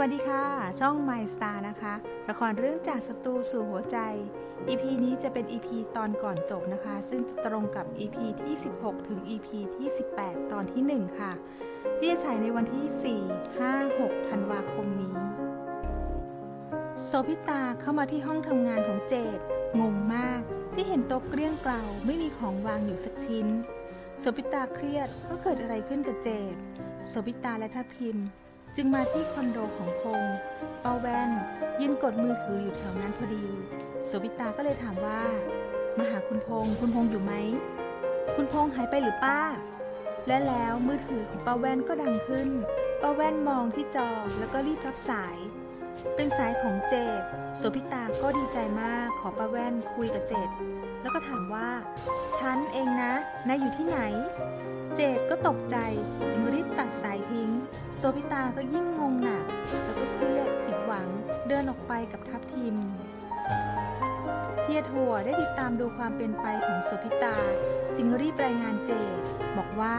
วัสดีค่ะ ช่อง My Star นะคะ ละครเรื่องจากศัตรูสู่หัวใจ EP นี้จะเป็น EP ตอนก่อนจบนะคะ ซึ่งจะตรงกับ EP ที่ 16 ถึง EP ที่ 18 ตอนที่ 1 ค่ะ ที่จะฉายในวันที่ 4 5 6 ธันวาคมนี้โซพิตาเข้ามาที่ห้องทำงานของเจดงงมากที่เห็นโต๊ะเกลี้ยงเกลาไม่มีของวางอยู่สักชิ้นโซพิตาเครียดว่าเกิดอะไรขึ้นกับเจดโซพิตาและทัพพิม จึงมาที่คอนโดของพงษ์เปาแวนยืนกดมือถืออยู่แถวนั้นพอดี โสพิตาก็เลยถามว่า มาหาคุณพงษ์คุณพงษ์อยู่ไหม คุณพงษ์หายไปหรือป้า และแล้วมือถือของป้าแว่นก็ดังขึ้น ป้าแว่นมองที่จอแล้วก็รีบรับสาย เป็นสายของเจดโสพิตาก็ดีใจมากขอป้าแว่นคุยกับเจดแล้วก็ถามว่า ฉันเองนะ นายอยู่ที่ไหน เจดก็ตกใจจึงรีบตัดสายทิ้ง โซพิตาก็ยิ่งงงหนักแล้วก็เครียดผิดหวังเดินออกไปกับทัพทิมเฮียทัวได้ติดตามดูความเป็นไปของโสพิตา จึงรีบรายงานเจดบอกว่า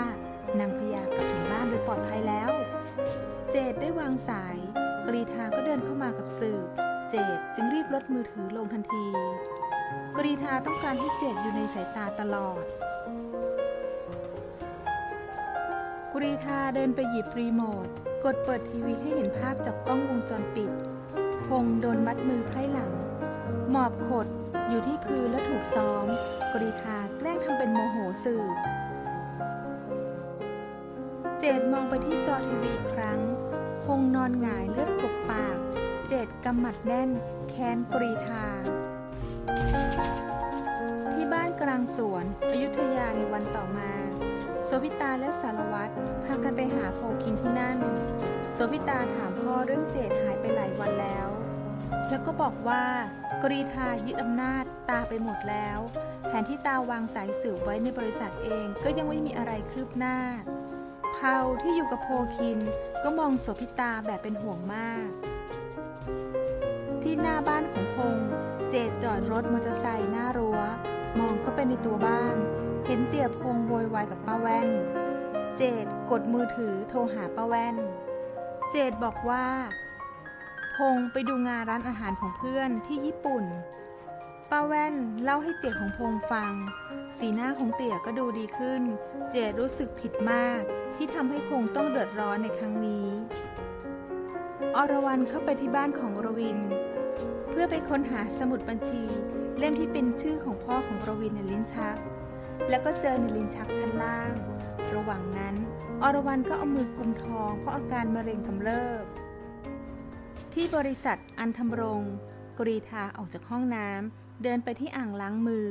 นางพญากลับถึงบ้านโดยปลอดภัยแล้ว เจดได้วางสาย กรีธาก็เดินเข้ามากับสืบ เจดจึงรีบลดมือถือลงทันที กรีธาต้องการให้เจดอยู่ในสายตาตลอด กรีธาเดินไปหยิบรีโมท กดเปิดทีวีให้เห็นภาพจากกล้องวงจรปิด พงษ์โดนมัดมือไพ่หลัง หมอบขดอยู่ที่พื้นและถูกซ้อม กรีธาแกล้งทำเป็นโมโหสื่อ เจดมองไปที่จอทีวีอีกครั้ง พงษ์นอนหงายเลือดกบปาก เจดกำหมัดแน่น แค้นกรีธา ที่บ้านกลางสวนอยุธยาในวันต่อมา โสพิตาและสารวัตรพากันไปหาโพกินที่นั่น โสพิตาถามพ่อเรื่องเจดหายไปหลายวันแล้ว แล้วก็บอกว่ากรีธายึดอำนาจตาไปหมดแล้ว แผนที่ตาวางสายสืบไว้ในบริษัทเองก็ยังไม่มีอะไรคืบหน้าเผาที่อยู่กับโพคินก็มองโสพิตาแบบเป็นห่วงมาก อดรถมอเตอร์ไซค์หน้ารัว้ว มองเข้าไปในตัวบ้าน เห็นเตี่ยพงโวยวายกับป้าแว่น เจดกดมือถือโทรหาป้าแว่น เจดบอกว่า พงไปดูงานร้านอาหารของเพื่อนที่ญี่ปุ่น ป้าแว่นเล่าให้เตี่ยของพงฟัง สีหน้าของเตี่ยก็ดูดีขึ้น เจดรู้สึกผิดมากที่ทำให้พงต้องเดือดร้อนในครั้งนี้ อรวรันเข้าไปที่บ้านของรวิน เพื่อไปค้นหาสมุดบัญชี เล่มที่เป็นชื่อของพ่อของประวินในลิ้นชัก แล้วก็เจอในลิ้นชักชั้นล่าง ระหว่างนั้นอรวรันก็เอามือกุมท้องเพราะอาการมะเร็งกำเริบ ที่บริษัทอันธรรมรงค์กรีธาออกจากห้องน้ำเดินไปที่อ่างล้างมือ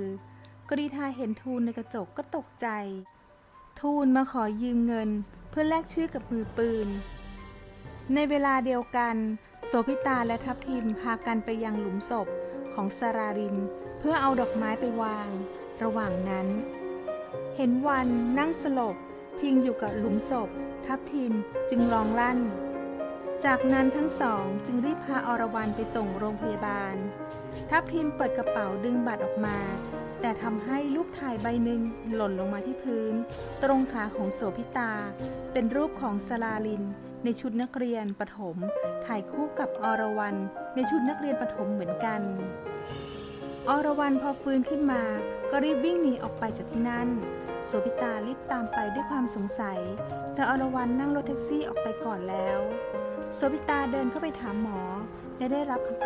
กรีธาเห็นทูลในกระจกก็ตกใจ ทูลมาขอยืมเงินเพื่อแลกชื่อกับมือปืน ในเวลาเดียวกัน โสพิตาและทัพทิมพากันไปยังหลุมศพของสาราริน เพื่อเอาดอกไม้ไปวาง ระหว่างนั้น เห็นวันนั่งสลบพิงอยู่กับหลุมศพ ทัพทิมจึงร้องลั่น จากนั้นทั้งสองจึงรีบพาอรวรันไปส่งโรงพยาบาล ทัพทิมเปิดกระเป๋าดึงบัตรออกมา แต่ทำให้รูปถ่ายใบหนึ่งหล่นลงมาที่พื้น ตรงขาของโสพิตา เป็นรูปของสลาลิน ในชุดนักเรียนประถม ถ่ายคู่กับอรวรันในชุดนักเรียนประถมเหมือนกัน อรวรันพอฟื้นขึ้นมา ก็รีบวิ่งหนีออกไปจากที่นั่นโสพิตารีบตามไปด้วยความสงสัย แต่อรวรันนั่งรถแท็กซี่ออกไปก่อนแล้วโสพิตาเดินเข้าไปถามหมอและได้รับคำตอบ